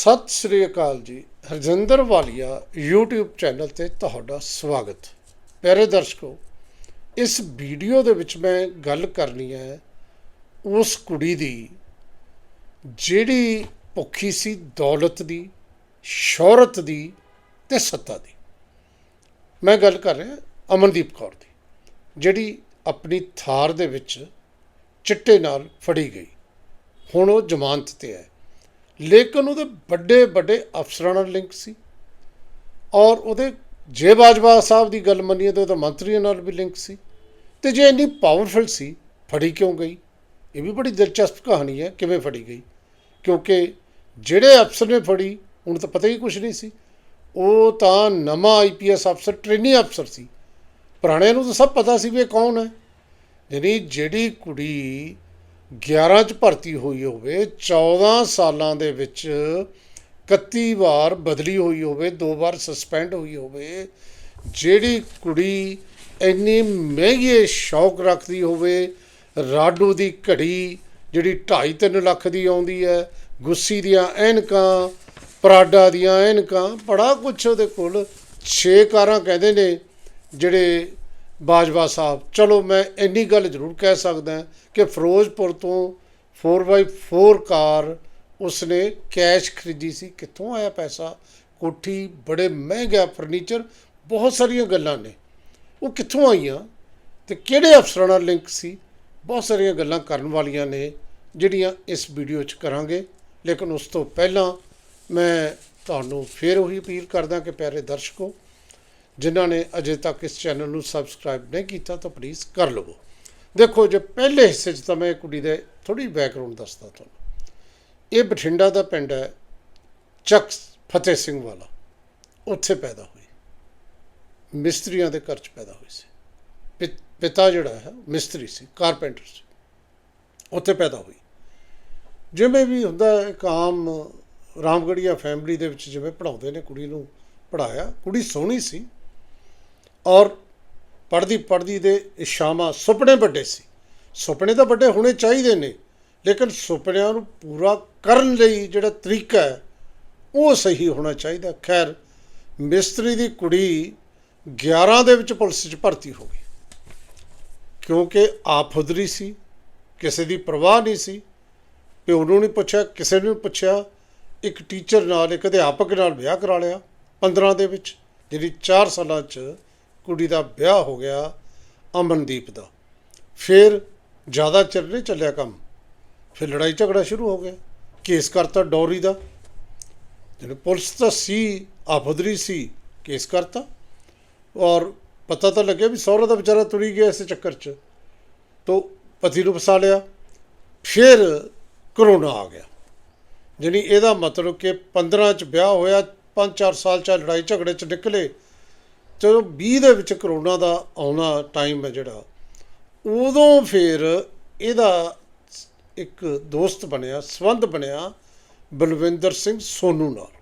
ਸਤਿ ਸ੍ਰੀ ਅਕਾਲ ਜੀ। ਹਰਜਿੰਦਰ ਵਾਲੀਆ YouTube channel ਤੇ ਤੁਹਾਡਾ ਸਵਾਗਤ। ਪਿਆਰੇ ਦਰਸ਼ਕੋ, ਇਸ ਵੀਡੀਓ ਦੇ ਵਿੱਚ ਮੈਂ ਗੱਲ ਕਰਨੀ ਹੈ ਉਸ ਕੁੜੀ ਦੀ, ਜਿਹੜੀ ਭੁੱਖੀ ਸੀ ਦੌਲਤ ਦੀ, ਸ਼ੋਹਰਤ ਦੀ ਤੇ ਸੱਤਾ ਦੀ। ਮੈਂ ਗੱਲ ਕਰ ਰਿਹਾ ਅਮਨਦੀਪ ਕੌਰ ਦੀ, ਜਿਹੜੀ ਆਪਣੀ ਥਾਰ ਦੇ ਵਿੱਚ ਚਿੱਟੇ ਨਾਲ ਫੜੀ ਗਈ। ਹੁਣ ਉਹ ਜ਼ਮਾਨਤ ਤੇ ਹੈ। ਲੇਕਿਨ ਉਹਦੇ ਵੱਡੇ ਵੱਡੇ ਅਫਸਰਾਂ ਨਾਲ ਲਿੰਕ ਸੀ। ਔਰ ਉਹਦੇ ਜੇ ਬਾਜਵਾ ਸਾਹਿਬ ਦੀ ਗੱਲ ਮੰਨੀਏ ਤਾਂ ਉਹਦਾ ਮੰਤਰੀਆਂ ਨਾਲ ਵੀ ਲਿੰਕ ਸੀ। ਤੇ ਜੇ ਇੰਨੀ ਪਾਵਰਫੁਲ ਸੀ, ਫੜੀ ਕਿਉਂ ਗਈ? ਇਹ ਵੀ ਬੜੀ ਦਿਲਚਸਪ ਕਹਾਣੀ ਹੈ, ਕਿਵੇਂ ਫੜੀ ਗਈ? ਕਿਉਂਕਿ ਜਿਹੜੇ ਅਫਸਰ ਨੇ ਫੜੀ, ਉਹਨੂੰ ਤਾਂ ਪਤਾ ਹੀ ਕੁਝ ਨਹੀਂ ਸੀ। ਉਹ ਤਾਂ ਨਵਾਂ ਆਈਪੀਐਸ ਅਫਸਰ, ਟ੍ਰੇਨੀ ਅਫਸਰ ਸੀ। ਪੁਰਾਣਿਆਂ ਨੂੰ ਤਾਂ ਸਭ ਪਤਾ ਸੀ ਵੀ ਇਹ ਕੌਣ ਹੈ। ਯਾਨੀ ਜਿਹੜੀ ਕੁੜੀ 11 ਚ ਭਰਤੀ ਹੋਈ ਹੋਵੇ 14 ਸਾਲਾਂ ਦੇ ਵਿੱਚ 31 ਵਾਰ ਬਦਲੀ ਹੋਈ ਹੋਵੇ, ਦੋ ਵਾਰ ਸਸਪੈਂਡ ਹੋਈ ਹੋਵੇ, ਜਿਹੜੀ ਕੁੜੀ ਇੰਨੀ ਮਹਿੰਗੇ ਸ਼ੌਕ ਰੱਖਦੀ ਹੋਵੇ, ਰਾਡੂ ਦੀ ਘੜੀ ਜਿਹੜੀ 2.5 ਲੱਖ ਦੀ ਆਉਂਦੀ ਹੈ, ਗੁੱਸੀ ਦੀਆਂ ਐਨਕਾਂ, ਪਰਾਡਾ ਦੀਆਂ ਐਨਕਾਂ, ਬੜਾ ਕੁਛ ਉਹਦੇ ਕੋਲ, ਛੇ ਕਾਰਾਂ ਕਹਿੰਦੇ ਨੇ, ਜਿਹੜੇ ਬਾਜਵਾ ਸਾਹਿਬ। ਚਲੋ ਮੈਂ ਇੰਨੀ ਗੱਲ ਜ਼ਰੂਰ ਕਹਿ ਸਕਦਾ ਕਿ ਫਿਰੋਜ਼ਪੁਰ ਤੋਂ 4x4 ਕਾਰ ਉਸਨੇ ਕੈਸ਼ ਖਰੀਦੀ ਸੀ। ਕਿੱਥੋਂ ਆਇਆ ਪੈਸਾ? ਕੋਠੀ, ਬੜੇ ਮਹਿੰਗਾ ਫਰਨੀਚਰ ਬਹੁਤ ਸਾਰੀਆਂ ਗੱਲਾਂ ਨੇ। ਉਹ ਕਿੱਥੋਂ ਆਈਆਂ ਤੇ ਕਿਹੜੇ ਅਫਸਰਾਂ ਨਾਲ ਲਿੰਕ ਸੀ? ਬਹੁਤ ਸਾਰੀਆਂ ਗੱਲਾਂ ਕਰਨ ਵਾਲੀਆਂ ਨੇ, ਜਿਹੜੀਆਂ ਇਸ ਵੀਡੀਓ 'ਚ ਕਰਾਂਗੇ। ਲੇਕਿਨ ਉਸ ਤੋਂ ਪਹਿਲਾਂ ਮੈਂ ਤੁਹਾਨੂੰ ਫੇਰ ਉਹੀ ਅਪੀਲ ਕਰਦਾ ਕਿ ਪਿਆਰੇ ਦਰਸ਼ਕੋ ਜਿਨ੍ਹਾਂ ਨੇ ਅਜੇ ਤੱਕ ਇਸ ਚੈਨਲ ਨੂੰ ਸਬਸਕ੍ਰਾਈਬ ਨਹੀਂ ਕੀਤਾ ਤਾਂ ਪਲੀਜ਼ ਕਰ ਲਵੋ। ਦੇਖੋ, ਜੇ ਪਹਿਲੇ ਹਿੱਸੇ 'ਚ ਤਾਂ ਮੈਂ ਕੁੜੀ ਦੇ ਥੋੜੀ ਬੈਕਗ੍ਰਾਉਂਡ ਦੱਸਦਾ ਤੁਹਾਨੂੰ। ਇਹ ਬਠਿੰਡਾ ਦਾ ਪਿੰਡ ਹੈ, ਚੱਕ ਫਤਿਹ ਸਿੰਘ ਵਾਲਾ। ਉੱਥੇ ਪੈਦਾ ਹੋਈ। ਮਿਸਤਰੀਆਂ ਦੇ ਘਰ 'ਚ ਪੈਦਾ ਹੋਈ ਸੀ। ਪਿ- ਪਿਤਾ ਜਿਹੜਾ ਹੈ, ਮਿਸਤਰੀ ਸੀ ਕਾਰਪੈਂਟਰ ਸੀ। ਉੱਥੇ ਪੈਦਾ ਹੋਈ। ਜਿਵੇਂ ਵੀ ਹੁੰਦਾ ਇੱਕ ਆਮ ਰਾਮਗੜੀਆ ਫੈਮਿਲੀ ਦੇ ਵਿੱਚ ਜਿਵੇਂ ਪੜਾਉਂਦੇ ਨੇ ਕੁੜੀ ਨੂੰ ਪੜਾਇਆ ਕੁੜੀ ਸੋਹਣੀ ਸੀ ਔਰ ਪੜਦੀ ਪੜਦੀ ਦੇ ਇਸ਼ਾਮਾ ਸੁਪਨੇ ਵੱਡੇ ਸੀ। ਸੁਪਨੇ ਤਾਂ ਵੱਡੇ ਹੋਣੇ ਚਾਹੀਦੇ ਨੇ, ਲੇਕਿਨ ਸੁਪਨਿਆਂ ਨੂੰ ਪੂਰਾ ਕਰਨ ਲਈ ਜਿਹੜਾ ਤਰੀਕਾ ਹੈ, ਉਹ ਸਹੀ ਹੋਣਾ ਚਾਹੀਦਾ। ਖੈਰ, ਮਿਸਤਰੀ ਦੀ ਕੁੜੀ 11 ਦੇ ਵਿੱਚ ਪੁਲਿਸ 'ਚ ਭਰਤੀ ਹੋ ਗਈ। ਕਿਉਂਕਿ ਆਪ ਹੁਦਰੀ ਸੀ, ਕਿਸੇ ਦੀ ਪਰਵਾਹ ਨਹੀਂ ਸੀ, ਪਿਓ ਨੂੰ ਨਹੀਂ ਪੁੱਛਿਆ, ਕਿਸੇ ਨੂੰ ਨਹੀਂ ਪੁੱਛਿਆ, ਇੱਕ ਟੀਚਰ ਨਾਲ ਇੱਕ ਅਧਿਆਪਕ ਨਾਲ ਵਿਆਹ ਕਰਾ ਲਿਆ 15 ਦੇ ਵਿੱਚ, ਜਿਹੜੀ 4 ਸਾਲਾਂ 'ਚ ਕੁੜੀ ਦਾ ਵਿਆਹ ਹੋ ਗਿਆ ਅਮਨਦੀਪ ਦਾ। ਫਿਰ ਜ਼ਿਆਦਾ ਚਿਰ ਨਹੀਂ ਚੱਲਿਆ ਕੰਮ। ਫਿਰ ਲੜਾਈ ਝਗੜਾ ਸ਼ੁਰੂ ਹੋ ਗਿਆ। ਕੇਸ ਕਰਤਾ ਡੌਰੀ ਦਾ। ਜਿਹਨੇ ਪੁਲਿਸ ਤਾਂ ਸੀ, ਆਫਦਰੀ ਸੀ, ਕੇਸ ਕਰਤਾ। ਔਰ ਪਤਾ ਤਾਂ ਲੱਗਿਆ ਵੀ ਸਹੁਰਾ ਦਾ ਵਿਚਾਰਾ ਤੁਰੀ ਗਿਆ ਇਸ ਚੱਕਰ 'ਚ। ਤੋ ਪਤੀ ਨੂੰ ਫਸਾ ਲਿਆ। ਫਿਰ ਕਰੋਨਾ ਆ ਗਿਆ। ਜਾਣੀ ਇਹਦਾ ਮਤਲਬ ਕਿ 15 ਚ ਵਿਆਹ ਹੋਇਆ 5-4 ਸਾਲ ਚ ਲੜਾਈ ਝਗੜੇ ਚ ਨਿਕਲੇ। ਜਦੋਂ 20 ਦੇ ਵਿੱਚ ਕਰੋਨਾ ਦਾ ਆਉਣਾ ਟਾਈਮ ਹੈ ਜਿਹੜਾ, ਉਦੋਂ ਫਿਰ ਇਹਦਾ ਇੱਕ ਦੋਸਤ ਬਣਿਆ, ਸੰਬੰਧ ਬਣਿਆ ਬਲਵਿੰਦਰ ਸਿੰਘ ਸੋਨੂ ਨਾਲ,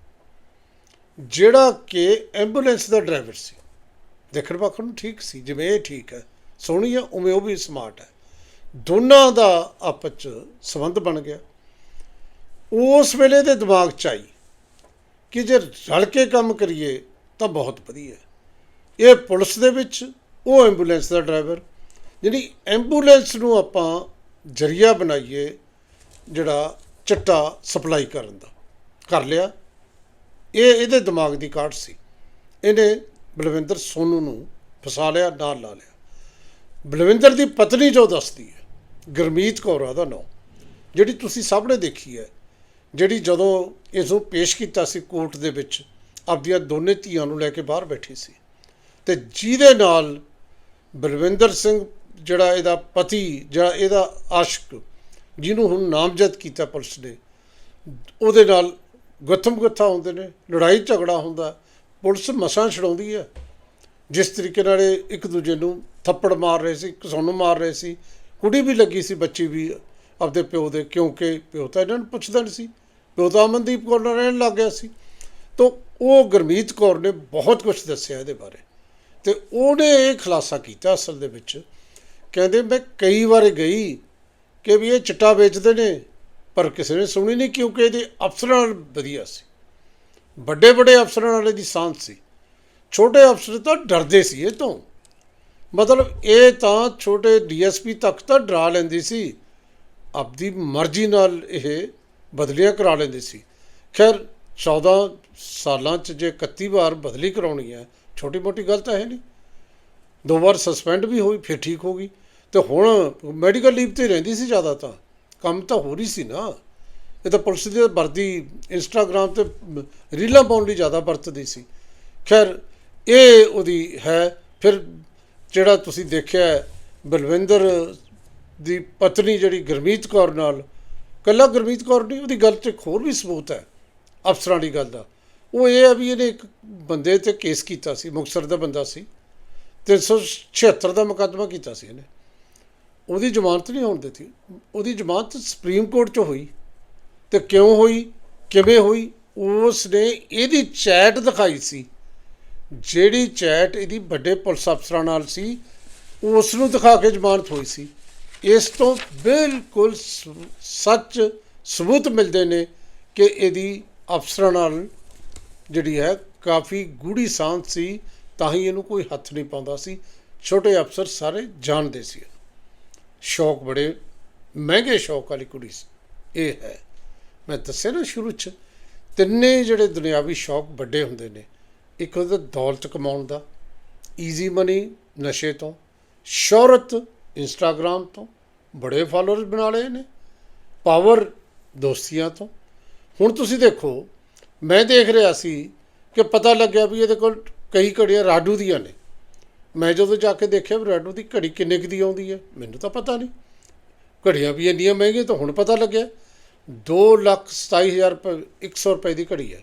ਜਿਹੜਾ ਕਿ ਐਂਬੂਲੈਂਸ ਦਾ ਡਰਾਈਵਰ ਸੀ। ਦੇਖਣ ਪੱਖ ਨੂੰ ਠੀਕ ਸੀ, ਜਿਵੇਂ ਇਹ ਠੀਕ ਹੈ, ਸੋਹਣੀ ਹੈ, ਉਵੇਂ ਉਹ ਵੀ ਸਮਾਰਟ ਹੈ। ਦੋਨਾਂ ਦਾ ਆਪਸ ਚ ਸੰਬੰਧ ਬਣ ਗਿਆ। ਉਸ ਵੇਲੇ ਦੇ ਦਿਮਾਗ ਚ ਆਈ ਕਿ ਜੇ ਰਲ ਕੇ ਕੰਮ ਕਰੀਏ ਤਾਂ ਬਹੁਤ ਵਧੀਆ ਇਹ ਪੁਲਿਸ ਦੇ ਵਿੱਚ, ਉਹ ਐਂਬੂਲੈਂਸ ਦਾ ਡਰਾਈਵਰ ਜਿਹੜੀ ਐਂਬੂਲੈਂਸ ਨੂੰ ਆਪਾਂ ਜਰੀਆ ਬਣਾਈਏ, ਜਿਹੜਾ ਚਿੱਟਾ ਸਪਲਾਈ ਕਰਨ ਦਾ, ਕਰ ਲਿਆ। ਇਹ ਇਹਦੇ ਦਿਮਾਗ ਦੀ ਕਾਢ ਸੀ। ਇਹਨੇ ਬਲਵਿੰਦਰ ਸੋਨੂ ਨੂੰ ਫਸਾ ਲਿਆ, ਨਾਲ ਲਾ ਲਿਆ। ਬਲਵਿੰਦਰ ਦੀ ਪਤਨੀ ਜੋ ਦੱਸਦੀ ਹੈ, ਗੁਰਮੀਤ ਕੌਰ ਆ ਦਾ ਨਾਮ ਜਿਹੜੀ ਤੁਸੀਂ ਸਭ ਨੇ ਦੇਖੀ ਹੈ, ਜਿਹੜੀ ਜਦੋਂ ਇਸ ਨੂੰ ਪੇਸ਼ ਕੀਤਾ ਸੀ ਕੋਰਟ ਦੇ ਵਿੱਚ, ਆਪਦੀਆਂ ਦੋਨੇ ਧੀਆਂ ਨੂੰ ਲੈ ਕੇ ਬਾਹਰ ਬੈਠੀ ਸੀ। ਤੇ ਜਿਹਦੇ ਨਾਲ ਬਲਵਿੰਦਰ ਸਿੰਘ ਜਿਹੜਾ ਇਹਦਾ ਪਤੀ, ਜਿਹੜਾ ਇਹਦਾ ਆਸ਼ਕ, ਜਿਹਨੂੰ ਹੁਣ ਨਾਮਜ਼ਦ ਕੀਤਾ ਪੁਲਿਸ ਨੇ, ਉਹਦੇ ਨਾਲ ਗੁੱਥਮ ਗੁੱਥਾ ਹੁੰਦੇ ਨੇ, ਲੜਾਈ ਝਗੜਾ ਹੁੰਦਾ, ਪੁਲਿਸ ਮਸਾਂ ਛਡਾਉਂਦੀ ਹੈ। ਜਿਸ ਤਰੀਕੇ ਨਾਲ ਇਹ ਇੱਕ ਦੂਜੇ ਨੂੰ ਥੱਪੜ ਮਾਰ ਰਹੇ ਸੀ ਕਿਸੇ ਮਾਰ ਰਹੇ ਸੀ, ਕੁੜੀ ਵੀ ਲੱਗੀ ਸੀ, ਬੱਚੀ ਵੀ ਆਪਦੇ ਪਿਓ ਦੇ, ਕਿਉਂਕਿ ਪਿਓ ਤਾਂ ਇਹਨਾਂ ਨੂੰ ਪੁੱਛਦਾ ਨਹੀਂ ਸੀ, ਪਿਓ ਤਾਂ ਅਮਨਦੀਪ ਕੌਰ ਨਾਲ ਰਹਿਣ ਲੱਗ ਗਿਆ ਸੀ। ਤੋਂ ਉਹ ਗੁਰਮੀਤ ਕੌਰ ਨੇ ਬਹੁਤ ਕੁਝ ਦੱਸਿਆ ਇਹਦੇ ਬਾਰੇ। ਤੇ ਉਹਨੇ ਇਹ ਖੁਲਾਸਾ ਕੀਤਾ ਅਸਲ ਦੇ ਵਿੱਚ। ਕਹਿੰਦੇ, ਮੈਂ ਕਈ ਵਾਰ ਗਈ ਕਿ ਵੀ ਇਹ ਚਿੱਟਾ ਵੇਚਦੇ ਨੇ, ਪਰ ਕਿਸੇ ਨੇ ਸੁਣੀ ਨਹੀਂ ਕਿਉਂਕਿ ਇਹਦੇ ਅਫਸਰਾਂ ਨਾਲ ਵਧੀਆ ਸੀ। ਵੱਡੇ ਵੱਡੇ ਅਫਸਰਾਂ ਵਾਲੇ ਦੀ ਸਾਂਝ ਸੀ। ਛੋਟੇ ਅਫਸਰ ਤਾਂ ਡਰਦੇ ਸੀ ਇਹ ਤੋਂ। ਮਤਲਬ ਇਹ ਤਾਂ ਛੋਟੇ ਡੀਐਸਪੀ ਤੱਕ ਤਾਂ ਡਰਾ ਲੈਂਦੀ ਸੀ। ਆਪਦੀ ਮਰਜ਼ੀ ਨਾਲ ਇਹ ਬਦਲੀਆਂ ਕਰਾ ਲੈਂਦੀ ਸੀ। ਖੈਰ 14 ਸਾਲਾਂ ਚ ਜੇ 31 ਵਾਰ ਬਦਲੀ ਕਰਾਉਣੀ ਹੈ ਛੋਟੀ ਮੋਟੀ ਗੱਲ ਤਾਂ ਹੈ ਨਹੀਂ। ਦੋ ਵਾਰ ਸਸਪੈਂਡ ਵੀ ਹੋਈ, ਫਿਰ ਠੀਕ ਹੋ ਗਈ। ਤੇ ਹੁਣ ਮੈਡੀਕਲ ਲੀਵ ਤੇ ਰਹਿੰਦੀ ਸੀ ਜ਼ਿਆਦਾ ਤਾਂ ਕੰਮ ਤਾਂ ਹੋ ਰਹੀ ਸੀ ਨਾ। ਇਹ ਤਾਂ ਪੁਲਿਸ ਦੀ ਵਰਦੀ ਇੰਸਟਾਗ੍ਰam ਤੇ ਰੀਲਾਂ ਪਾਉਣ ਲਈ ਜ਼ਿਆਦਾ ਵਰਤਦੀ ਸੀ। ਖੈਰ, ਇਹ ਉਹਦੀ ਹੈ। ਫਿਰ ਜਿਹੜਾ ਤੁਸੀਂ ਦੇਖਿਆ ਬਲਵਿੰਦਰ ਦੀ ਪਤਨੀ ਜਿਹੜੀ ਗੁਰਮੀਤ ਕੌਰ ਨਾਲ, ਕੱਲਾ ਗੁਰਮੀਤ ਕੌਰ ਨਹੀਂ, ਉਹਦੀ ਗੱਲ 'ਚ ਇੱਕ ਹੋਰ ਵੀ ਸਬੂਤ ਹੈ, ਅਫਸਰਾਂ ਦੀ ਗੱਲ ਦਾ। ਉਹ ਇਹ ਆ ਵੀ ਇਹਨੇ ਇੱਕ ਬੰਦੇ ਤੇ ਕੇਸ ਕੀਤਾ ਸੀ, ਮੁਕਤਸਰ ਦਾ ਬੰਦਾ ਸੀ 376 ਦਾ ਮੁਕੱਦਮਾ ਕੀਤਾ ਸੀ ਇਹਨੇ। ਉਹਦੀ ਜ਼ਮਾਨਤ ਨਹੀਂ ਹੋਣ ਦਿੱਤੀ। ਉਹਦੀ ਜ਼ਮਾਨਤ ਸੁਪਰੀਮ ਕੋਰਟ 'ਚ ਹੋਈ ਤੇ ਕਿਉਂ ਹੋਈ, ਕਿਵੇਂ ਹੋਈ ਉਸ ਨੇ ਇਹਦੀ ਚੈਟ ਦਿਖਾਈ ਸੀ। ਜਿਹੜੀ ਚੈਟ ਇਹਦੀ ਵੱਡੇ ਪੁਲਿਸ ਅਫਸਰਾਂ ਨਾਲ ਸੀ ਉਸ ਨੂੰ ਦਿਖਾ ਕੇ ਜ਼ਮਾਨਤ ਹੋਈ ਸੀ। ਇਸ ਤੋਂ ਬਿਲਕੁਲ ਸ- ਸੱਚ ਸਬੂਤ ਮਿਲਦੇ ਨੇ ਕਿ ਇਹਦੀ ਅਫਸਰਾਂ ਨਾਲ ਜਿਹੜੀ ਹੈ ਕਾਫੀ ਗੂੜੀ ਸਾਂਝ ਸੀ, ਤਾਂ ਹੀ ਇਹਨੂੰ ਕੋਈ ਹੱਥ ਨਹੀਂ ਪਾਉਂਦਾ ਸੀ। ਛੋਟੇ ਅਫਸਰ ਸਾਰੇ ਜਾਣਦੇ ਸੀ ਸ਼ੌਕ ਬੜੇ, ਮਹਿੰਗੇ ਸ਼ੌਕ ਵਾਲੀ ਕੁੜੀ ਸੀ। ਇਹ ਹੈ। ਮੈਂ ਦੱਸਿਆ ਨਾ ਸ਼ੁਰੂ ਚ, ਤਿੰਨੇ ਜਿਹੜੇ ਦੁਨਿਆਵੀ ਸ਼ੌਕ ਵੱਡੇ ਹੁੰਦੇ ਨੇ। ਇੱਕ ਉਹਦਾ ਦੌਲਤ ਕਮਾਉਣ ਦਾ ਈਜ਼ੀ ਮਨੀ ਨਸ਼ੇ ਤੋਂ, ਸ਼ੋਹਰਤ ਇੰਸਟਾਗ੍ਰam ਤੋਂ, ਬੜੇ ਫਾਲੋਅਰਸ ਬਣਾ ਲਏ ਨੇ ਪਾਵਰ ਦੋਸਤੀਆਂ ਤੋਂ। ਹੁਣ ਤੁਸੀਂ ਦੇਖੋ ਮੈਂ ਦੇਖ ਰਿਹਾ ਸੀ ਕਿ ਪਤਾ ਲੱਗਿਆ ਵੀ ਇਹਦੇ ਕੋਲ ਕਈ ਘੜੀਆਂ ਰਾਡੂ ਦੀਆਂ ਨੇ। ਮੈਂ ਜਦੋਂ ਜਾ ਕੇ ਦੇਖਿਆ ਵੀ ਰਾਡੂ ਦੀ ਘੜੀ ਕਿੰਨੇ ਕੁ ਦੀ ਆਉਂਦੀ ਹੈ, ਮੈਨੂੰ ਤਾਂ ਪਤਾ ਨਹੀਂ। ਘੜੀਆਂ ਵੀ ਇੰਨੀਆਂ ਮਹਿੰਗੀਆਂ ਤਾਂ ਹੁਣ ਪਤਾ ਲੱਗਿਆ। 2 ਲੱਖ 27000 ਰੁਪਏ 100 ਰੁਪਏ ਦੀ ਘੜੀ ਹੈ।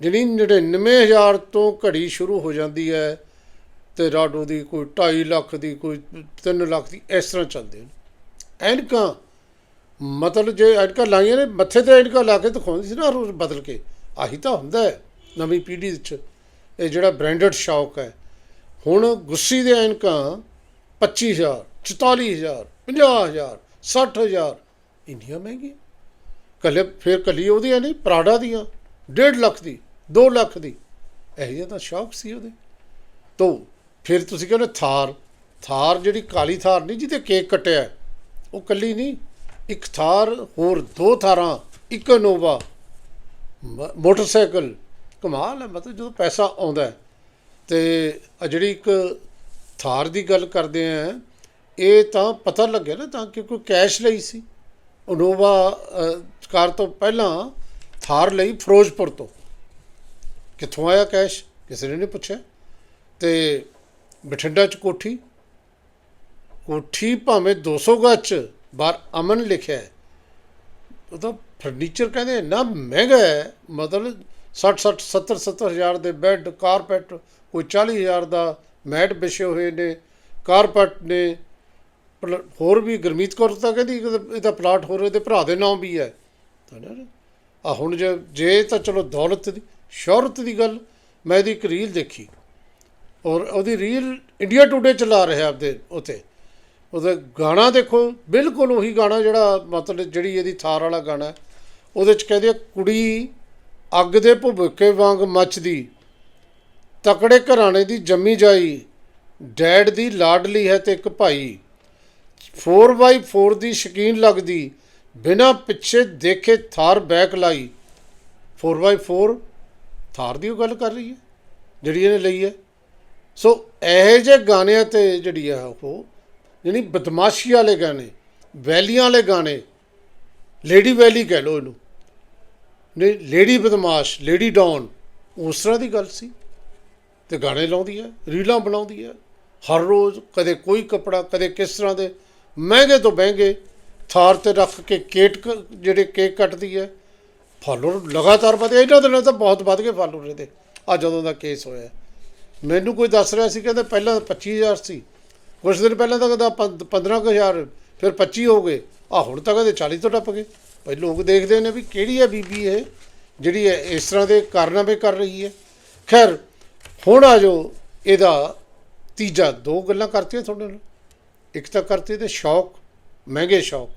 ਜਿਹੜੀ 99000 ਤੋਂ ਘੜੀ ਸ਼ੁਰੂ ਹੋ ਜਾਂਦੀ ਹੈ ਤੇ ਰਾਡੋ ਦੀ ਕੋਈ 2.5 ਲੱਖ ਦੀ, ਕੋਈ 3 ਲੱਖ ਦੀ, ਇਸ ਤਰ੍ਹਾਂ ਚੱਲਦੇ ਨੇ। ਐਨਕਾਂ ਮਤਲਬ ਜੇ ਐਨਕਾਂ ਲਾਈਆਂ ਨੇ, ਮੱਥੇ ਤੇ ਐਨਕਾਂ ਲਾ ਕੇ ਦਿਖਾਉਂਦੀ ਸੀ ਨਾ ਰੋਜ਼ ਬਦਲ ਕੇ, ਆਹੀ ਤਾਂ ਹੁੰਦਾ ਹੈ ਨਵੀਂ ਪੀੜ੍ਹੀ ਵਿੱਚ। ਇਹ ਜਿਹੜਾ ਬ੍ਰਾਂਡਡ ਸ਼ੌਕ ਹੈ। ਹੁਣ ਗੁੱਸੀ ਦੇ ਐਨਕਾਂ 25000 44000 50000 60000 ਇੰਨੀਆਂ ਮਹਿੰਗੀਆਂ। ਕੱਲੇ ਫਿਰ ਕੱਲੀ ਉਹਦੀਆਂ ਨਹੀਂ ਪ੍ਰਾਡਾ ਦੀਆਂ 1.5 ਲੱਖ ਦੀ 2 ਲੱਖ ਦੀ। ਇਹ ਜਿਹਾ ਤਾਂ ਸ਼ੌਕ ਸੀ ਉਹਦੇ। ਤੋ ਫਿਰ ਤੁਸੀਂ ਕਹਿੰਦੇ ਥਾਰ ਥਾਰ ਜਿਹੜੀ ਕਾਲੀ ਥਾਰ ਨਹੀਂ ਜਿਹਦੇ ਕੇਕ ਕੱਟਿਆ, ਉਹ ਕੱਲੀ ਨਹੀਂ ਇੱਕ ਥਾਰ, ਹੋਰ ਦੋ ਥਾਰਾਂ, ਇੱਕ ਨੋਵਾ ਮ- ਮੋਟਰਸਾਈਕਲ। ਕਮਾਲ ਹੈ, ਮਤਲਬ ਜਦੋਂ ਪੈਸਾ ਆਉਂਦਾ ਹੈ। ਤੇ ਆ ਜਿਹੜੀ ਇੱਕ ਥਾਰ ਦੀ ਗੱਲ ਕਰਦੇ ਆ, ਇਹ ਤਾਂ ਪਤਾ ਲੱਗਿਆ ਨਾ ਤਾਂ ਕਿ ਕੋਈ ਕੈਸ਼ ਲਈ ਸੀ। ਇਨੋਵਾ ਕਾਰ ਤੋਂ ਪਹਿਲਾਂ ਥਾਰ ਲਈ ਫਿਰੋਜ਼ਪੁਰ ਤੋਂ। ਕਿੱਥੋਂ ਆਇਆ ਕੈਸ਼? ਕਿਸੇ ਨੇ ਨਹੀਂ ਪੁੱਛਿਆ। ਤੇ ਬਠਿੰਡਾ ਚ ਕੋਠੀ। ਕੋਠੀ ਭਾਵੇਂ 200 ਗਜ ਚ ਬਾਹਰ ਅਮਨ ਲਿਖਿਆ ਹੈ। ਉਹਦਾ ਫਰਨੀਚਰ ਕਹਿੰਦੇ ਇੰਨਾ ਮਹਿੰਗਾ ਹੈ, ਮਤਲਬ 60 60 70 70 ਹਜ਼ਾਰ ਦੇ ਬੈੱਡ ਕਾਰਪੈਟ ਕੋਈ 40 ਹਜ਼ਾਰ ਦਾ ਮੈਟ ਵਿਛੇ ਹੋਏ ਨੇ ਕਾਰਪੈਟ ਨੇ, ਪਲ- ਹੋਰ ਵੀ ਗੁਰਮੀਤ ਕੌਰ ਤਾਂ ਕਹਿੰਦੀ ਇਹਦਾ ਪਲਾਟ ਹੋਰ ਇਹਦੇ ਭਰਾ ਦੇ ਨਾਮ ਵੀ ਹੈ। ਆ ਹੁਣ ਜੇ ਜੇ ਤਾਂ ਚਲੋ ਦੌਲਤ ਦੀ, ਸ਼ੋਹਰਤ ਦੀ ਗੱਲ, ਮੈਂ ਇਹਦੀ ਇੱਕ ਰੀਲ ਦੇਖੀ। ਔਰ ਉਹਦੀ ਰੀਲ ਇੰਡੀਆ ਟੂਡੇ ਚਲਾ ਰਿਹਾ ਆਪਦੇ ਉਤੇ। ਉਹਦਾ ਗਾਣਾ ਦੇਖੋ ਬਿਲਕੁਲ ਉਹੀ ਗਾਣਾ ਜਿਹੜਾ ਮਤਲਬ ਜਿਹੜੀ ਇਹਦੀ ਥਾਰ ਵਾਲਾ ਗਾਣਾ ਉਹਦੇ ਚ ਕਹਿੰਦੇ ਆ, ਕੁੜੀ ਅੱਗ ਦੇ ਭੁਬਕੇ ਵਾਂਗ ਮੱਚਦੀ ਤਕੜੇ ਘਰਾਣੇ ਦੀ ਜੰਮੀ ਜਾਈ ਡੈਡ ਦੀ ਲਾਡਲੀ ਹੈ ਤੇ ਇੱਕ ਭਾਈ। 4x4 ਦੀ ਸ਼ਕੀਨ ਲੱਗਦੀ ਬਿਨਾ ਪਿੱਛੇ ਦੇਖੇ ਥਾਰ ਬੈਕ ਲਾਈ। 4x4 ਥਾਰ ਦੀ ਉਹ ਗੱਲ ਕਰ ਰਹੀ ਹੈ ਜਿਹੜੀ ਇਹਨੇ ਲਈ ਹੈ। ਸੋ ਇਹੋ ਜਿਹੇ ਗਾਣਿਆਂ ਤੇ ਜਿਹੜੀ ਆ ਉਹ ਯਾਨੀ ਬਦਮਾਸ਼ੀ ਵਾਲੇ ਗਾਣੇ, ਵੈਲੀਆਂ ਵਾਲੇ ਗਾਣੇ, ਲੇਡੀ ਵੈਲੀ ਕਹਿ ਲੋ ਇਹਨੂੰ। ਨਹੀਂ ਲੇਡੀ ਬਦਮਾਸ਼, ਲੇਡੀ ਡੌਨ, ਉਸ ਤਰ੍ਹਾਂ ਦੀ ਗੱਲ ਸੀ। ਤੇ ਗਾਣੇ ਲਾਉਂਦੀ ਹੈ, ਰੀਲਾਂ ਬਣਾਉਂਦੀ ਹੈ, ਹਰ ਰੋਜ਼ ਕਦੇ ਕੋਈ ਕਪੜਾ, ਕਦੇ ਕਿਸ ਤਰ੍ਹਾਂ ਦੇ ਮਹਿੰਗੇ ਤੋਂ ਮਹਿੰਗੇ ਥਾਰ ਤੇ ਰੱਖ ਕੇ ਕੇਕ ਕ- ਜਿਹੜੇ ਕੇਕ ਕੱਟਦੀ ਹੈ, ਫਾਲੋਅਰ ਲਗਾਤਾਰ ਵਧੇ, ਇਹਨਾਂ ਦਿਨਾਂ ਤਾਂ ਬਹੁਤ ਵੱਧ ਗਏ ਫਾਲੋਅਰ ਇਹਦੇ, ਆ ਜਦੋਂ ਦਾ ਕੇਸ ਹੋਇਆ। ਮੈਨੂੰ ਕੋਈ ਦੱਸ ਰਿਹਾ ਸੀ, ਕਹਿੰਦੇ ਪਹਿਲਾਂ 25000 ਸੀ। ਕੁਝ ਦਿਨ ਪਹਿਲਾਂ ਤਾਂ ਕਹਿੰਦਾ 15000 ਫਿਰ 25 ਹੋ ਗਏ। ਆ ਹੁਣ ਤਾਂ ਕਹਿੰਦੇ 40 ਤੋਂ ਟੱਪ ਗਏ। ਭਾਈ ਲੋਕ ਦੇਖਦੇ ਨੇ ਵੀ ਕਿਹੜੀ ਹੈ ਬੀਬੀ ਇਹ, ਜਿਹੜੀ ਹੈ ਇਸ ਤਰ੍ਹਾਂ ਦੇ ਕਾਰਨਾਮੇ ਕਰ ਰਹੀ ਹੈ। ਖੈਰ, ਹੁਣ ਆ ਜੋ ਇਹਦਾ ਤੀਜਾ ਦੋ ਗੱਲਾਂ ਕਰਤੀਆਂ ਤੁਹਾਡੇ ਨਾਲ। ਇੱਕ ਤਾਂ ਕਰਤੀ ਤੇ ਸ਼ੌਕ, ਮਹਿੰਗੇ ਸ਼ੌਕ।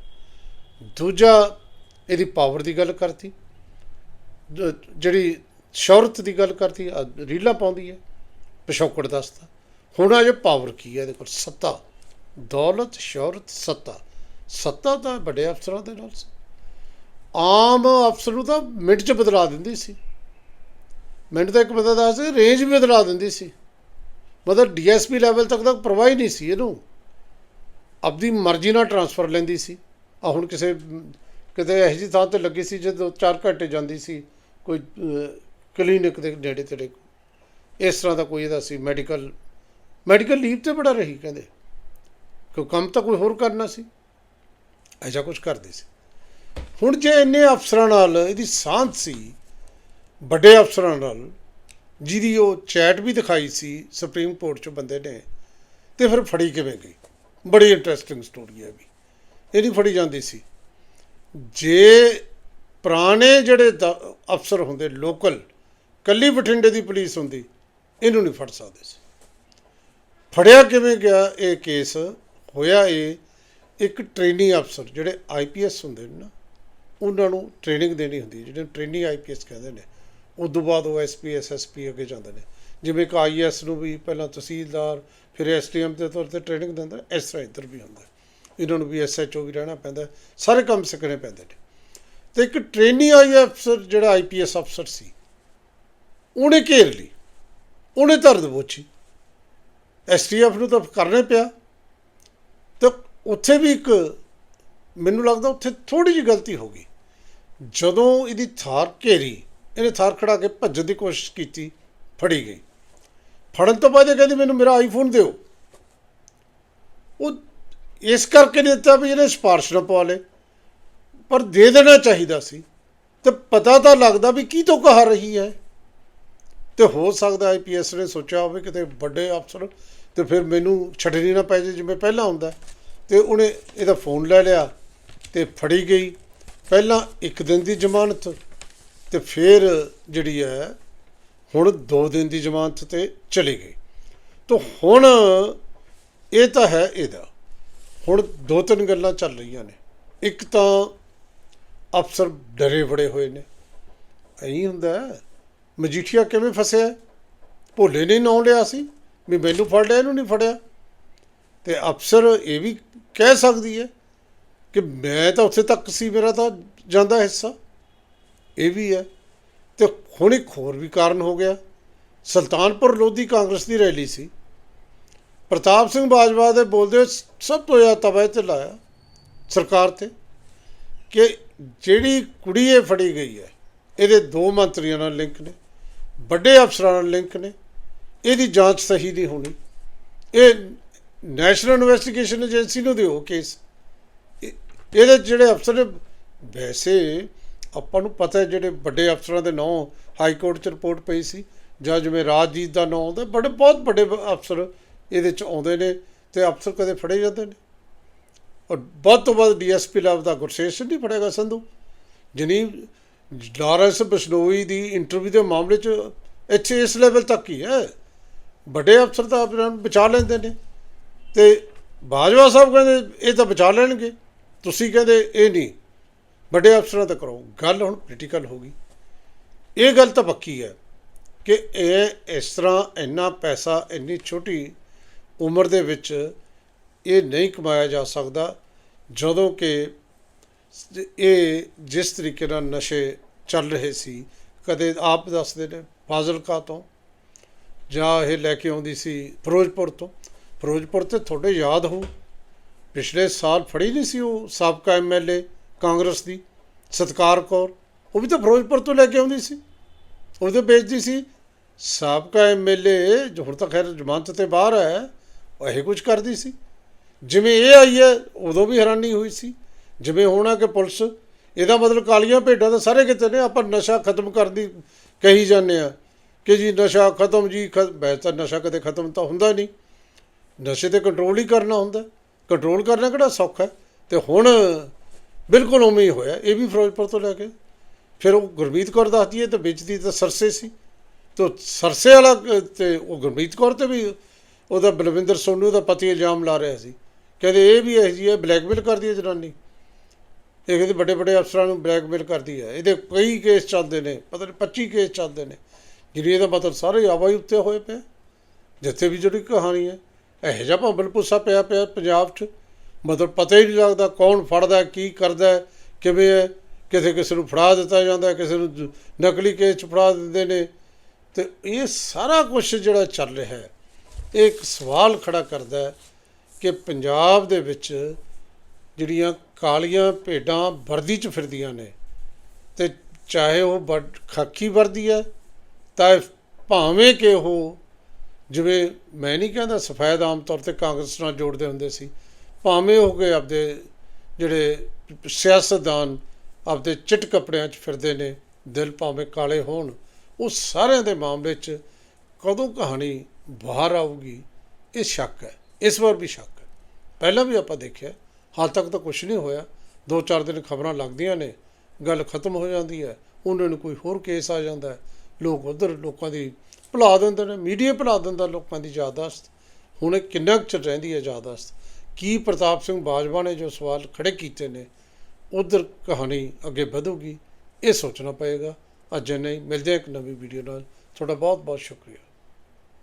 ਦੂਜਾ ਇਹਦੀ ਪਾਵਰ ਦੀ ਗੱਲ ਕਰਤੀ। ਜਿਹੜੀ ਸ਼ੌਹਰਤ ਦੀ ਗੱਲ ਕਰਤੀ ਆ ਰੀਲਾਂ ਪਾਉਂਦੀ ਹੈ। ਪਿਛੋਕੜ ਦੱਸਦਾ। ਹੁਣ ਅਜੇ ਪਾਵਰ ਕੀ ਹੈ ਇਹਦੇ ਕੋਲ? ਸੱਤਾ। ਦੌਲਤ, ਸ਼ੌਹਰਤ, ਸੱਤਾ। ਸੱਤਾ ਤਾਂ ਵੱਡੇ ਅਫਸਰਾਂ ਦੇ ਨਾਲ ਸੀ। ਆਮ ਅਫਸਰ ਨੂੰ ਤਾਂ ਮਿੰਟ 'ਚ ਬਦਲਾ ਦਿੰਦੀ ਸੀ। ਮਿੰਟ ਦਾ ਇੱਕ ਬੰਦਾ ਦੱਸ ਰੇਂਜ ਵੀ ਬਦਲਾ ਦਿੰਦੀ ਸੀ। ਮਤਲਬ ਡੀਐਸਪੀ ਲੈਵਲ ਤੱਕ ਤਾਂ ਪਰਵਾਹ ਹੀ ਨਹੀਂ ਸੀ ਇਹਨੂੰ। ਆਪਦੀ ਮਰਜ਼ੀ ਨਾਲ ਟਰਾਂਸਫਰ ਲੈਂਦੀ ਸੀ। ਆ ਹੁਣ ਕਿਸੇ, ਕਿਤੇ ਇਹੋ ਜਿਹੀ ਥਾਂ ਤੇ ਲੱਗੀ ਸੀ ਜਦੋਂ 4 ਘੰਟੇ ਜਾਂਦੀ ਸੀ, ਕੋਈ ਕਲੀਨਿਕ ਦੇ ਨੇੜੇ ਤੇੜੇ। ਇਸ ਤਰ੍ਹਾਂ ਦਾ ਕੋਈ ਇਹਦਾ ਸੀ ਮੈਡੀਕਲ ਮੈਡੀਕਲ ਲੀਵ ਤੇ ਬੜਾ ਰਹੀ ਕਹਿੰਦੇ। ਕਿਉਂ ਕੰਮ ਤਾਂ ਕੋਈ ਹੋਰ ਕਰਨਾ ਸੀ? ਐਸਾ ਕੁਝ ਕਰਦੇ ਸੀ। ਹੁਣ ਜੇ ਇੰਨੇ ਅਫਸਰਾਂ ਨਾਲ ਇਹਦੀ ਸਾਂਝ ਸੀ, ਵੱਡੇ ਅਫਸਰਾਂ ਨਾਲ, ਜਿਹਦੀ ਉਹ ਚੈਟ ਵੀ ਦਿਖਾਈ ਸੀ ਸੁਪਰੀਮ ਕੋਰਟ 'ਚ ਬੰਦੇ ਨੇ, ਤੇ ਫਿਰ ਫੜੀ ਕਿਵੇਂ ਗਈ? ਬੜੀ ਇੰਟਰਸਟਿੰਗ ਸਟੋਰੀ ਹੈ ਵੀ। ਇਹ ਨਹੀਂ ਫੜੀ ਜਾਂਦੀ ਸੀ। ਜੇ ਪੁਰਾਣੇ ਜਿਹੜੇ ਦ- ਅਫਸਰ ਹੁੰਦੇ ਲੋਕਲ ਕੱਲੀ ਬਠਿੰਡੇ ਦੀ ਪੁਲਿਸ ਹੁੰਦੀ, ਇਹਨੂੰ ਨਹੀਂ ਫੜ ਸਕਦੇ ਸੀ। ਫੜਿਆ ਕਿਵੇਂ ਗਿਆ ਇਹ ਕੇਸ? ਹੋਇਆ ਇਹ ਇੱਕ ਟ੍ਰੇਨਿੰਗ ਅਫਸਰ ਜਿਹੜੇ ਆਈਪੀਐਸ ਹੁੰਦੇ ਨੇ ਨਾ, ਉਹਨਾਂ ਨੂੰ ਟ੍ਰੇਨਿੰਗ ਦੇਣੀ ਹੁੰਦੀ ਹੈ। ਜਿਹੜੇ ਟ੍ਰੇਨਿੰਗ ਆਈਪੀਐਸ ਕਹਿੰਦੇ ਨੇ ਉਸ ਤੋਂ ਬਾਅਦ ਉਹ ਐਸਪੀ ਐਸਐਸਪੀ ਅੱਗੇ ਜਾਂਦੇ ਨੇ। ਜਿਵੇਂ ਕਿ ਆਈਐਸ ਨੂੰ ਵੀ ਪਹਿਲਾਂ ਤਹਿਸੀਲਦਾਰ, ਫਿਰ ਐਸਟੀਐਮ ਦੇ ਤੌਰ ਤੇ ਟ੍ਰੇਨਿੰਗ ਦਿੰਦਾ, ਇਸ ਤਰ੍ਹਾਂ ਇੱਧਰ ਵੀ ਹੁੰਦਾ। ਇਹਨਾਂ ਨੂੰ ਵੀ ਐਸਐਚਓ ਵੀ ਰਹਿਣਾ ਪੈਂਦਾ, ਸਾਰੇ ਕੰਮ ਸਿੱਖਣੇ ਪੈਂਦੇ ਨੇ। ਤੇ ਇੱਕ ਟ੍ਰੇਨੀ ਆਈ ਅਫਸਰ ਜਿਹੜਾ ਆਈਪੀਐਸ ਅਫਸਰ ਸੀ, ਉਹਨੇ ਘੇਰ ਲਈ, ਉਹਨੇ ਧਰ ਦਬੋਚੀ ਐਸਟੀਐਫ ਨੂੰ ਤਾਂ ਕਰਨੇ ਪਿਆ। ਤੇ ਉੱਥੇ ਵੀ ਇੱਕ ਮੈਨੂੰ ਲੱਗਦਾ ਉੱਥੇ ਥੋੜੀ ਜਿਹੀ ਗਲਤੀ ਹੋ ਗਈ। ਜਦੋਂ ਇਹਦੀ ਥਾਰ ਘੇਰੀ, ਇਹਨੇ ਥਾਰ ਖੜਾ ਕੇ ਭੱਜਣ ਦੀ ਕੋਸ਼ਿਸ਼ ਕੀਤੀ, ਫੜੀ ਗਈ। ਫੜਨ ਤੋਂ ਬਾਅਦ ਇਹ ਕਹਿੰਦੀ, ਮੈਨੂੰ ਮੇਰਾ ਆਈਫੋਨ ਦਿਓ। ਉਹ ਇਸ ਕਰਕੇ ਨਹੀਂ ਦਿੱਤਾ ਵੀ ਇਹਨੇ ਸਿਫਾਰਿਸ਼ ਨਾ ਪਵਾ ਲੇ ਪਰ ਦੇ ਦੇਣਾ ਚਾਹੀਦਾ ਸੀ। ਤੇ ਪਤਾ ਤਾਂ ਲੱਗਦਾ ਵੀ ਕੀ ਤੋਂ ਕਹਾ ਰਹੀ ਹੈ। ਤੇ ਹੋ ਸਕਦਾ ਆਈਪੀਐਸ ਨੇ ਸੋਚਿਆ ਹੋਵੇ ਕਿਤੇ ਵੱਡੇ ਅਫਸਰ ਤੇ ਫਿਰ ਮੈਨੂੰ ਛੱਡਣੀ ਨਾ ਪੈ ਜੇ ਜਿਵੇਂ ਪਹਿਲਾਂ ਹੁੰਦਾ। ਤੇ ਉਹਨੇ ਇਹਦਾ ਫੋਨ ਲੈ ਲਿਆ ਤੇ ਫੜੀ ਗਈ। ਪਹਿਲਾਂ ਇੱਕ ਦਿਨ ਦੀ ਜ਼ਮਾਨਤ ਤੇ ਫਿਰ ਜਿਹੜੀ ਹੈ, ਹੁਣ 2 ਦਿਨ ਦੀ ਜ਼ਮਾਨਤ ਤੇ ਚਲੀ ਗਈ। ਤਾਂ ਹੁਣ ਇਹ ਤਾਂ ਹੈ ਇਹਦਾ। ਹੁਣ ਦੋ ਤਿੰਨ ਗੱਲਾਂ ਚੱਲ ਰਹੀਆਂ ਨੇ। ਇੱਕ ਤਾਂ ਅਫਸਰ ਡਰੇ ਬੜੇ ਹੋਏ ਨੇ। ਐਂ ਹੁੰਦਾ। ਮਜੀਠੀਆ ਕਿਵੇਂ ਫਸਿਆ? ਭੋਲੇ ਨੇ ਨਾਂ ਲਿਆ ਸੀ। ਵੀ ਮੈਨੂੰ ਫੜ ਲਿਆ, ਇਹਨੂੰ ਨਹੀਂ ਫੜਿਆ। ਤੇ ਅਫਸਰ ਇਹ ਵੀ ਕਹਿ ਸਕਦੀ ਹੈ ਕਿ ਮੈਂ ਤਾਂ ਉੱਥੇ ਤੱਕ ਸੀ, ਮੇਰਾ ਤਾਂ ਜਾਂਦਾ ਹਿੱਸਾ। ਇਹ ਵੀ ਹੈ। ਤੇ ਹੁਣ ਇੱਕ ਹੋਰ ਵੀ ਕਾਰਨ ਹੋ ਗਿਆ। ਸੁਲਤਾਨਪੁਰ ਲੋਧੀ ਕਾਂਗਰਸ ਦੀ ਰੈਲੀ ਸੀ। ਪ੍ਰਤਾਪ ਸਿੰਘ ਬਾਜਵਾ ਦੇ ਬੋਲਦੇ ਸਭ ਤੋਂ ਜ਼ਿਆਦਾ ਤਬਾਹ ਤੇ ਲਾਇਆ ਸਰਕਾਰ ਤੇ ਕਿ ਜਿਹੜੀ ਕੁੜੀ ਇਹ ਫੜੀ ਗਈ ਹੈ, ਇਹਦੇ ਦੋ ਮੰਤਰੀਆਂ ਨਾਲ ਲਿੰਕ ਨੇ। ਵੱਡੇ ਅਫਸਰਾਂ ਨਾਲ ਲਿੰਕ ਨੇ। ਇਹਦੀ ਜਾਂਚ ਸਹੀ ਨਹੀਂ ਹੋਣੀ। ਇਹ ਨੈਸ਼ਨਲ ਇਨਵੈਸਟੀਗੇਸ਼ਨ ਏਜੰਸੀ ਨੂੰ ਦਿਓ ਕੇਸ। ਇਹਦੇ 'ਚ ਜਿਹੜੇ ਅਫਸਰ ਨੇ, ਵੈਸੇ ਆਪਾਂ ਨੂੰ ਪਤਾ ਹੈ ਜਿਹੜੇ ਵੱਡੇ ਅਫਸਰਾਂ ਦੇ ਨਾਂ ਹਾਈ ਕੋਰਟ 'ਚ ਰਿਪੋਰਟ ਪਈ ਸੀ, ਜਾਂ ਜਿਵੇਂ ਰਾਜਜੀਤ ਦਾ ਨਾਂ ਆਉਂਦਾ, ਬੜੇ, ਬਹੁਤ ਵੱਡੇ ਅਫਸਰ ਇਹਦੇ 'ਚ ਆਉਂਦੇ ਨੇ ਤੇ ਅਫਸਰ ਕਦੇ ਫੜੇ ਜਾਂਦੇ ਨੇ। ਔਰ ਵੱਧ ਤੋਂ ਵੱਧ ਡੀਐਸਪੀ ਲੈਵਲ ਦਾ ਗੁਰਸੇਸ਼ ਨਹੀਂ ਫੜੇਗਾ ਸੰਧੂ। ਜਨੀ ਲਾਰੈਂਸ ਬਸ਼ਨੋਈ ਦੀ ਇੰਟਰਵਿਊ ਦੇ ਮਾਮਲੇ 'ਚ ਇੱਥੇ ਇਸ ਲੈਵਲ ਤੱਕ ਹੀ ਹੈ। ਵੱਡੇ ਅਫਸਰ ਤਾਂ ਆਪਣੇ ਬਚਾ ਲੈਂਦੇ ਨੇ। ਤੇ ਬਾਜਵਾ ਸਾਹਿਬ ਕਹਿੰਦੇ ਇਹ ਤਾਂ ਬਚਾ ਲੈਣਗੇ। ਤੁਸੀਂ ਕਹਿੰਦੇ ਇਹ ਨਹੀਂ। ਵੱਡੇ ਅਫਸਰਾਂ ਤਾਂ ਕਰੋ। ਗੱਲ ਹੁਣ ਪੋਲੀਟੀਕਲ ਹੋ ਗਈ। ਇਹ ਗੱਲ ਤਾਂ ਪੱਕੀ ਹੈ ਕਿ ਇਹ ਇਸ ਤਰ੍ਹਾਂ ਇੰਨਾ ਪੈਸਾ, ਇੰਨੀ ਛੋਟੀ ਉਮਰ ਦੇ ਵਿੱਚ ਇਹ ਨਹੀਂ ਕਮਾਇਆ ਜਾ ਸਕਦਾ, ਜਦੋਂ ਕਿ ਇਹ ਜਿਸ ਤਰੀਕੇ ਨਾਲ ਨਸ਼ੇ ਚੱਲ ਰਹੇ ਸੀ, ਕਦੇ ਆਪ ਦੱਸਦੇ ਨੇ ਫਾਜ਼ਿਲਕਾ ਤੋਂ, ਜਾਂ ਇਹ ਲੈ ਕੇ ਆਉਂਦੀ ਸੀ ਫਿਰੋਜ਼ਪੁਰ ਤੋਂ। ਫਿਰੋਜ਼ਪੁਰ ਤੇ ਤੁਹਾਡੇ ਯਾਦ ਹੋ ਪਿਛਲੇ ਸਾਲ ਫੜੀ ਨਹੀਂ ਸੀ ਉਹ ਸਾਬਕਾ ਐਮਐਲਏ ਕਾਂਗਰਸ ਦੀ, ਸਤਕਾਰ ਕੌਰ। ਉਹ ਵੀ ਤਾਂ ਫਿਰੋਜ਼ਪੁਰ ਤੋਂ ਲੈ ਕੇ ਆਉਂਦੀ ਸੀ। ਉਹਦੇ ਵੇਚਦੀ ਸੀ, ਸਾਬਕਾ ਐਮਐਲਏ ਜੋ ਹੁਣ ਤਾਂ ਖੈਰ ਜ਼ਮਾਨਤ ਤੇ ਬਾਹਰ ਹੈ, ਉਹ ਇਹ ਕੁਝ ਕਰਦੀ ਸੀ। ਜਿਵੇਂ ਇਹ ਆਈ ਹੈ, ਉਦੋਂ ਵੀ ਹੈਰਾਨੀ ਹੋਈ ਸੀ। ਜਿਵੇਂ ਹੋਣਾ ਕਿ ਪੁਲਿਸ ਇਹਦਾ ਮਤਲਬ ਕਾਲੀਆਂ ਭੇਡਾਂ ਤਾਂ ਸਾਰੇ ਕਿਤੇ ਨੇ ਆਪਾਂ ਨਸ਼ਾ ਖਤਮ ਕਰਨ ਦੀ ਕਹੀ ਜਾਂਦੇ ਆ ਕਿ ਜੀ ਨਸ਼ਾ ਖਤਮ ਜੀ ਖ- ਵੈਸੇ ਤਾਂ ਨਸ਼ਾ ਕਦੇ ਖਤਮ ਤਾਂ ਹੁੰਦਾ ਨਹੀਂ। ਨਸ਼ੇ ਤੇ ਕੰਟਰੋਲ ਹੀ ਕਰਨਾ ਹੁੰਦਾ। ਕੰਟਰੋਲ ਕਰਨਾ ਕਿਹੜਾ ਸੌਖਾ ਹੈ? ਤੇ ਹੁਣ ਬਿਲਕੁਲ ਉਵੇਂ ਹੀ ਹੋਇਆ ਇਹ ਵੀ ਫਿਰੋਜ਼ਪੁਰ ਤੋਂ ਲੈ ਕੇ। ਫਿਰ ਉਹ ਗੁਰਮੀਤ ਕੌਰ ਦੱਸਦੀ ਹੈ ਤੇ ਵੇਚਦੀ ਤਾਂ ਸਰਸੇ ਸੀ। ਤੋ ਸਰਸੇ ਵਾਲਾ ਅ, ਤੇ ਉਹ ਗੁਰਮੀਤ ਕੌਰ ਤੇ ਵੀ ਉਹਦਾ ਬਲਵਿੰਦਰ ਸੋਨੂ ਦਾ ਪਤੀ ਇਲਜ਼ਾਮ ਲਾ ਰਿਹਾ ਸੀ। ਕਹਿੰਦੇ ਇਹ ਵੀ ਇਹ ਜੀ ਹੈ ਬਲੈਕਮੇਲ ਕਰਦੀ ਹੈ ਜਨਾਨੀ। ਇਹ ਕਹਿੰਦੇ ਵੱਡੇ ਵੱਡੇ ਅਫਸਰਾਂ ਨੂੰ ਬਲੈਕਮੇਲ ਕਰਦੀ ਹੈ। ਇਹਦੇ ਕਈ ਕੇਸ ਚੱਲਦੇ ਨੇ, ਪਤਾ ਨਹੀਂ 25 ਕੇਸ ਚੱਲਦੇ ਨੇ। ਜਿਹੜੀ ਇਹਦਾ ਮਤਲਬ ਸਾਰੇ ਆਵਾਜ਼ ਉੱਤੇ ਹੋਏ ਪਏ ਜਿੱਥੇ ਵੀ ਜਿਹੜੀ ਕਹਾਣੀ ਹੈ, ਇਹੋ ਜਿਹਾ ਭੰਬਲ ਪੁੱਸਾ ਪਿਆ ਪਿਆ ਪੰਜਾਬ 'ਚ। ਮਤਲਬ ਪਤਾ ਹੀ ਨਹੀਂ ਲੱਗਦਾ ਕੌਣ ਫੜਦਾ ਕੀ ਕਰਦਾ ਕਿਵੇਂ ਹੈ। ਕਿਸੇ ਕਿਸੇ ਨੂੰ ਫੜਾ ਦਿੱਤਾ ਜਾਂਦਾ ਕਿਸੇ ਨੂੰ ਜ- ਨਕਲੀ ਕੇਸ 'ਚ ਫੜਾ ਦਿੰਦੇ ਨੇ। ਤੇ ਇਹ ਸਾਰਾ ਕੁਝ ਜਿਹੜਾ ਚੱਲ ਰਿਹਾ ਹੈ, ਇਹ ਇੱਕ ਸਵਾਲ ਖੜਾ ਕਰਦਾ ਕਿ ਪੰਜਾਬ ਦੇ ਵਿੱਚ ਜਿਹੜੀਆਂ ਕਾਲੀਆਂ ਭੇਡਾਂ ਵਰਦੀ 'ਚ ਫਿਰਦੀਆਂ ਨੇ। ਤੇ ਚਾਹੇ ਉਹ ਵਰ- ਖਾਕੀ ਵਰਦੀ ਹੈ ਤਾਂ ਭਾਵੇਂ ਕਿ ਉਹ ਜਿਵੇਂ ਮੈਂ ਨਹੀਂ ਕਹਿੰਦਾ ਸਫੈਦ ਆਮ ਤੌਰ ਤੇ ਕਾਂਗਰਸ ਨਾਲ ਜੋੜਦੇ ਹੁੰਦੇ ਸੀ, ਭਾਵੇਂ ਹੋ ਗਏ ਆਪਦੇ ਜਿਹੜੇ ਸਿਆਸਤਦਾਨ ਆਪਦੇ ਚਿੱਟ ਕੱਪੜਿਆਂ 'ਚ ਫਿਰਦੇ ਨੇ, ਦਿਲ ਭਾਵੇਂ ਕਾਲੇ ਹੋਣ, ਉਹ ਸਾਰਿਆਂ ਦੇ ਮਾਮਲੇ 'ਚ ਕਦੋਂ ਕਹਾਣੀ ਬਾਹਰ ਆਊਗੀ, ਇਹ ਸ਼ੱਕ ਹੈ ਇਸ ਵਾਰ ਵੀ ਸ਼ੱਕ ਹੈ ਪਹਿਲਾਂ ਵੀ ਆਪਾਂ ਦੇਖਿਆ ਹਾਲ ਤੱਕ ਤਾਂ ਕੁਝ ਨਹੀਂ ਹੋਇਆ। ਦੋ ਚਾਰ ਦਿਨ ਖਬਰਾਂ ਲੱਗਦੀਆਂ ਨੇ, ਗੱਲ ਖਤਮ ਹੋ ਜਾਂਦੀ ਹੈ, ਉਹਨਾਂ ਨੂੰ ਕੋਈ ਹੋਰ ਕੇਸ ਆ ਜਾਂਦਾ ਲੋਕ ਉਧਰ ਲੋਕਾਂ ਦੀ ਭੁਲਾ ਦਿੰਦੇ ਨੇ, ਮੀਡੀਆ ਭੁਲਾ ਦਿੰਦਾ ਲੋਕਾਂ ਦੀ ਯਾਦਾਸ਼ਤ। ਹੁਣ ਕਿੰਨਾ ਕੁ ਚਿਰ ਰਹਿੰਦੀ ਹੈ ਯਾਦਾਸ਼ਤ? ਕੀ ਪ੍ਰਤਾਪ ਸਿੰਘ ਬਾਜਵਾ ਨੇ ਜੋ ਸਵਾਲ ਖੜੇ ਕੀਤੇ ਨੇ, ਉਧਰ ਕਹਾਣੀ ਅੱਗੇ ਵਧੂਗੀ, ਇਹ ਸੋਚਣਾ ਪਏਗਾ। ਅੱਜ ਨਹੀਂ ਮਿਲਦੇ ਹਾਂ ਇੱਕ ਨਵੀਂ ਵੀਡੀਓ ਨਾਲ। ਤੁਹਾਡਾ ਬਹੁਤ ਬਹੁਤ ਸ਼ੁਕਰੀਆ।